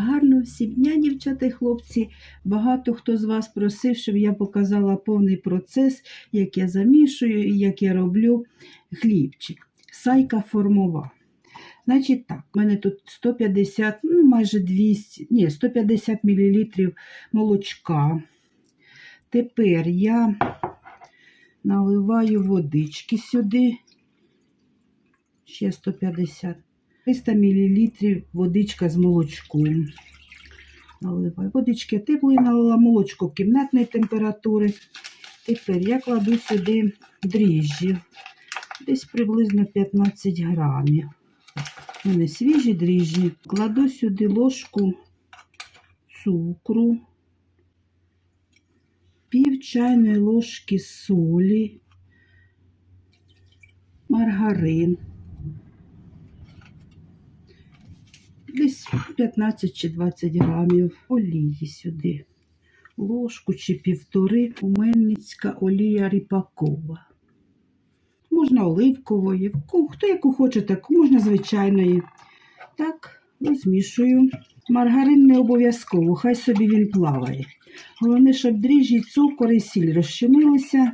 Гарного всім дня, дівчата і хлопці. Багато хто з вас просив, щоб я показала повний процес, як я замішую і як я роблю хлібчик. Сайка формова. Значить так, у мене тут 150, ну майже 200, ні, 150 мл молочка. Тепер я наливаю водички сюди. Ще 150. 300 мл водичка з молочком. Наливаю. Водички теплої налила, молочко кімнатної температури. Тепер я кладу сюди дріжджі. Десь приблизно 15 грамів. У мене свіжі дріжджі. Кладу сюди ложку цукру, пів чайної ложки солі, маргарин. Десь 15 чи 20 грамів олії сюди. Ложку чи півтори Умельницька олія ріпакова. Можна оливкової, хто яку хоче, таку, можна звичайної. Так, розмішую. Маргарин не обов'язково, хай собі він плаває. Головне, щоб дріжджі, цукор і сіль розчинилися.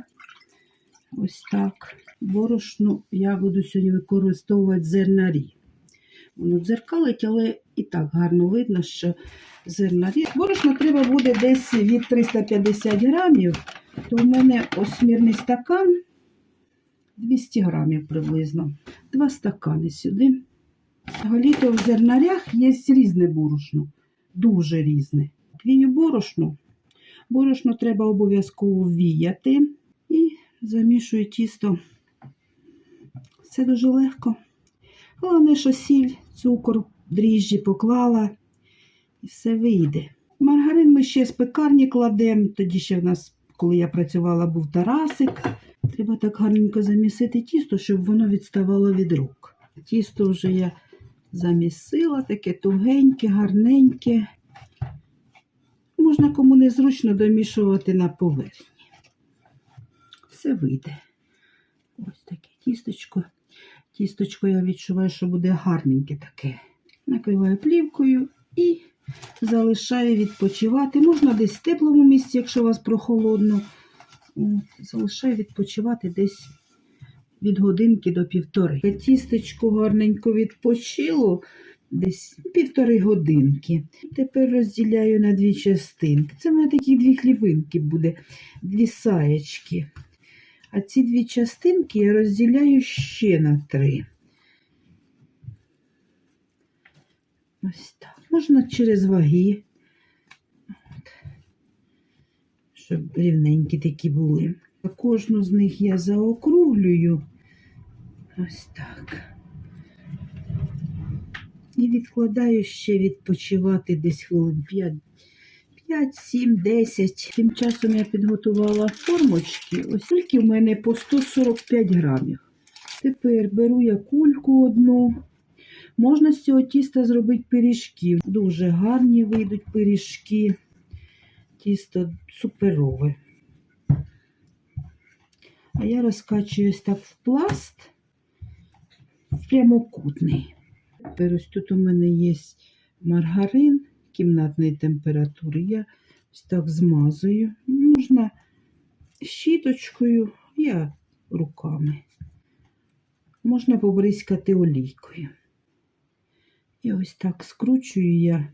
Ось так. Борошно я буду сьогодні використовувати зернарі. Воно дзеркалить, але і так гарно видно, що зернарі. Борошно треба буде десь від 350 грамів, то в мене осмірний стакан 200 грамів приблизно. Два стакани сюди. Взагалі-то в зернарях є різне борошно, дуже різне. Вію борошно. Борошно треба обов'язково віяти і замішую тісто. Все дуже легко. Головне, що сіль, цукор, дріжджі поклала і все вийде. Маргарин ми ще з пекарні кладемо. Тоді ще в нас, коли я працювала, був Тарасик. Треба так гарненько замісити тісто, щоб воно відставало від рук. Тісто вже я замісила, таке тугеньке, гарненьке. Можна кому незручно домішувати на поверхні. Все вийде. Ось таке тісточко. Тісточко я відчуваю, що буде гарненьке таке. Накриваю плівкою і залишаю відпочивати. Можна десь в теплому місці, якщо у вас прохолодно. Залишаю відпочивати десь від годинки до півтори. Тістечко гарненько відпочило десь півтори годинки. Тепер розділяю на дві частинки. Це в мене такі дві хлібинки буде, дві саєчки. А ці дві частинки я розділяю ще на три. Ось так. Можна через ваги, От. щоб рівненькі такі були. Кожну з них я заокруглюю. Ось так. І відкладаю ще відпочивати десь хвилин 5. 5, 7, 10. Тим часом я підготувала формочки. Ось тільки в мене по 145 грамів. Тепер беру я кульку одну. Можна з цього тіста зробити пиріжки. Дуже гарні вийдуть пиріжки. Тісто суперове. А я розкачую ось так в пласт, прямокутний. Тепер ось тут у мене є маргарин кімнатної температури. Я ось так змазую. Можна щіточкою, я руками. Можна побризкати олійкою. І ось так скручую я,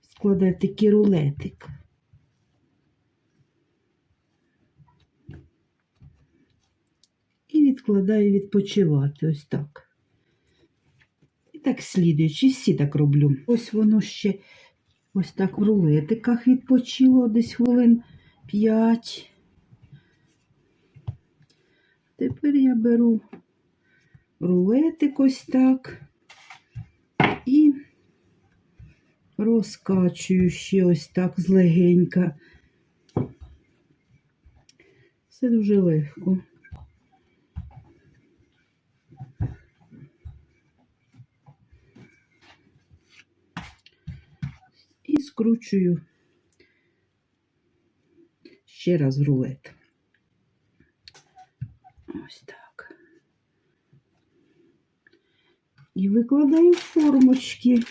складаю такий рулетик. І відкладаю відпочивати ось так. І так слідуючи, всі так роблю. Ось воно ще ось так в рулетиках відпочило десь хвилин 5. Тепер я беру рулетик ось так і розкачую ще ось так злегенька. Все дуже легко. І скручую ще раз рулет. Ось так. І викладаю формочки.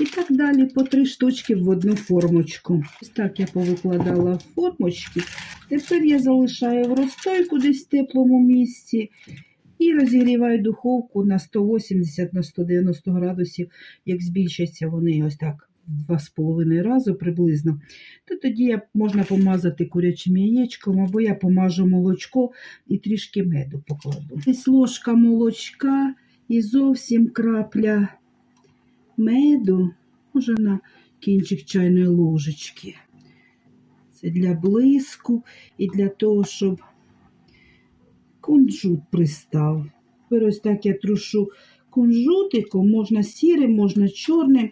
І так далі по три штучки в одну формочку. Ось так я повикладала формочки. Тепер я залишаю в розстойку десь в теплому місці і розігріваю духовку на 180 на 190 градусів. Як збільшаться вони ось так в два з половиною рази приблизно, то тоді я, можна помазати курячим яєчком, або я помажу молочко і трішки меду покладу. Десь ложка молочка і зовсім крапля меду, може на кінчик чайної ложечки. Це для блиску і для того, щоб кунжут пристав. Ось так я трушу кунжутиком, можна сірим, можна чорним.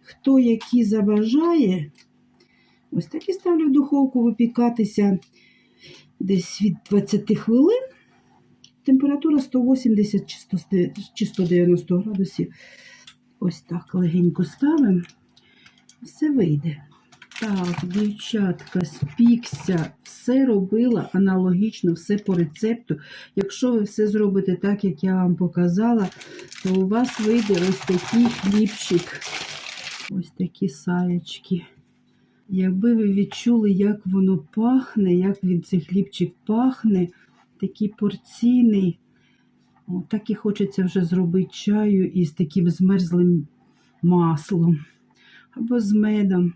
Хто які забажає, ось так і ставлю в духовку випікатися десь від 20 хвилин. Температура 180 чи 190 градусів. Ось так легенько ставимо. Все вийде. Так, дівчатка, спікся, все робила аналогічно, все по рецепту. Якщо ви все зробите так, як я вам показала, то у вас вийде ось такий хлібчик. Ось такі саєчки. Якби ви відчули, як воно пахне, як він цей хлібчик пахне, такий порційний. Так і хочеться вже зробити чаю із таким змерзлим маслом або з медом.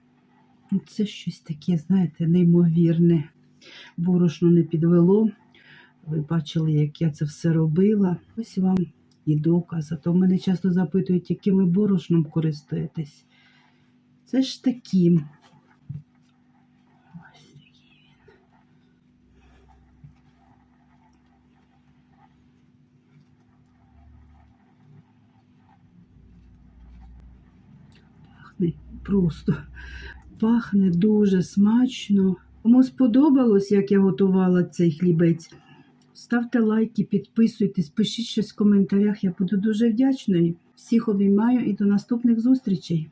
Ну, Це щось таке, знаєте, неймовірне. Борошно не підвело. Ви бачили, як я це все робила. Ось вам і доказ. А то мене часто запитують, яким ви борошном користуєтесь. Це ж таким. Ось такий він. Пахне просто. Пахне дуже смачно. Кому сподобалось, як я готувала цей хлібець. Ставте лайки, підписуйтесь, пишіть щось в коментарях. Я буду дуже вдячною. Всіх обіймаю і до наступних зустрічей.